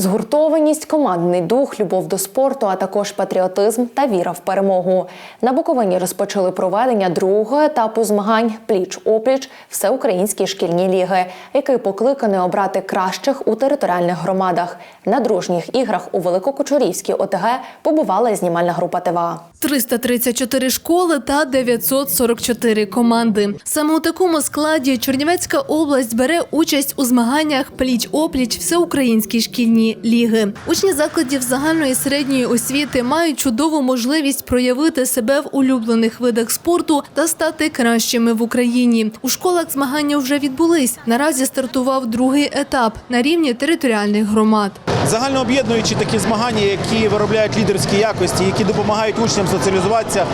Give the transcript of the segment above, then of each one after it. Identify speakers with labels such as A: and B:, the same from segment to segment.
A: Згуртованість, командний дух, любов до спорту, а також патріотизм та віра в перемогу. На Буковині розпочали проведення другого етапу змагань пліч-опліч всеукраїнські шкільні ліги, який покликаний обрати кращих у територіальних громадах. На дружніх іграх у Великокочурівській ОТГ побувала знімальна група ТВА.
B: 334 школи та 944 команди. Саме у такому складі Чернівецька область бере участь у змаганнях пліч-опліч всеукраїнські шкільні ліги. Учні закладів загальної середньої освіти мають чудову можливість проявити себе в улюблених видах спорту та стати кращими в Україні. У школах змагання вже відбулись. Наразі стартував другий етап на рівні територіальних громад.
C: Загальнооб'єднуючі такі змагання, які виробляють лідерські якості, які допомагають учням соціалізуватися,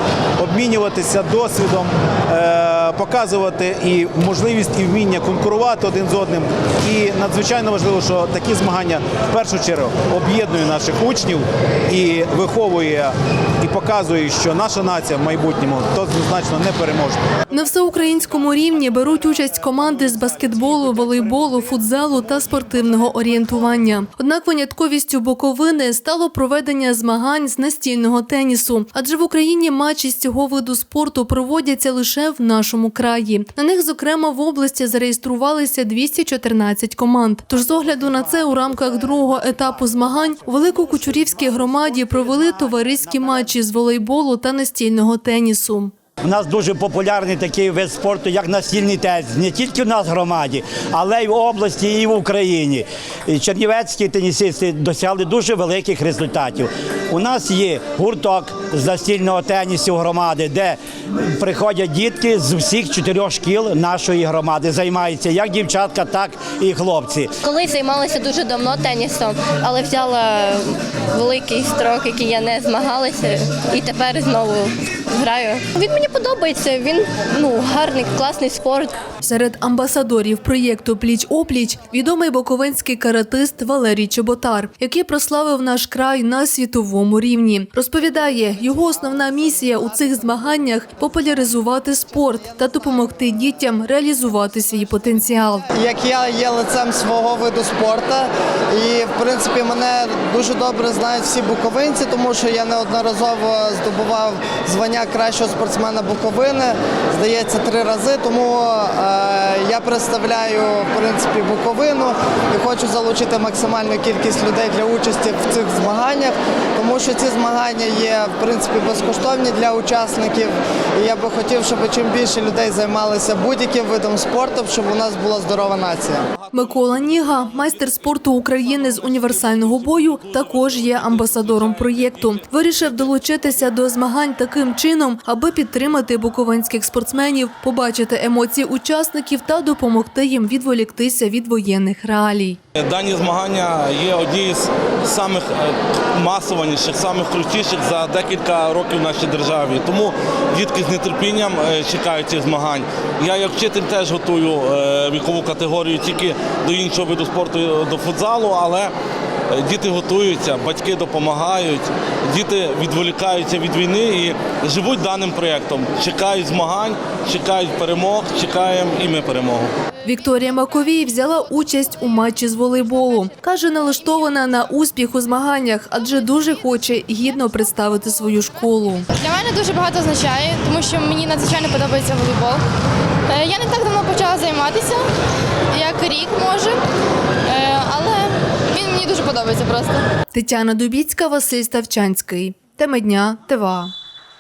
C: обмінюватися досвідом, е, показувати і можливість і вміння конкурувати один з одним. І надзвичайно важливо, що такі змагання в першу чергу об'єднує наших учнів і виховує і показує, що наша нація в майбутньому то однозначно не переможна.
B: На всеукраїнському рівні беруть участь команди з баскетболу, волейболу, футзалу та спортивного орієнтування. Однак винятковістю Буковини стало проведення змагань з настільного тенісу, адже в Україні матчі з цього виду спорту проводяться лише в нашому краї. На них, зокрема, в області зареєструвалися 214 команд. Тож, з огляду на це, у рамках другого етапу змагань у Великокучурівській громаді провели товариські матчі з волейболу та настільного тенісу.
D: У нас дуже популярний такий вид спорту, як настільний теніс. Не тільки в нас в громаді, але й в області, і в Україні. Чернівецькі тенісисти досягли дуже великих результатів. У нас є гурток з настільного тенісу громади, де приходять дітки з всіх чотирьох шкіл нашої громади. Займаються як дівчатка, так і хлопці.
E: Колись займалася дуже давно тенісом, але взяла великий строк, який я не змагалася, і тепер знову граю. Він мені подобається. Він ну гарний, класний спорт.
B: Серед амбасадорів проєкту Пліч опліч відомий боковинський каратист Валерій Чеботар, який прославив наш край на світовому рівні. Розповідає, його основна місія у цих змаганнях популяризувати спорт та допомогти дітям реалізувати свій потенціал.
F: як я є лицем свого виду спорту. І в принципі мене дуже добре знають всі буковинці, тому що я неодноразово здобував звання кращого спортсмена Буковини, здається, три рази. Тому е, я представляю в принципі Буковину і хочу залучити максимальну кількість людей для участі в цих змаганнях, тому що ці змагання є в принципі безкоштовні для учасників. І я би хотів, щоб чим більше людей займалися будь-яким видом спорту, щоб у нас була здорова нація.
B: Микола Ніга, майстер спорту України з універсального бою, також є амбасадором проєкту. Вирішив долучитися до змагань таким чином, аби підтримати буковинських спортсменів, побачити емоції учасників та допомогти їм відволіктися від воєнних реалій.
G: Дані змагання є одні з самих е, масованіших, самих крутіших за декілька років в нашій державі. Тому дітки з нетерпінням е, чекають цих змагань. Я як вчитель теж готую е, вікову категорію тільки до іншого виду спорту, до футзалу, але діти готуються, батьки допомагають, діти відволікаються від війни і живуть даним проєктом. Чекають змагань, чекають перемог, чекаємо і ми перемогу.
B: Вікторія Маковій взяла участь у матчі з волейболу. Каже, налаштована на успіх у змаганнях, адже дуже хоче гідно представити свою школу.
H: Для мене дуже багато означає, тому що мені надзвичайно подобається волейбол. Е, Я не так давно почала займатися, як рік може, подобається просто.
B: Тетяна Дубіцька, Василь Ставчанський. Теми дня ТВА.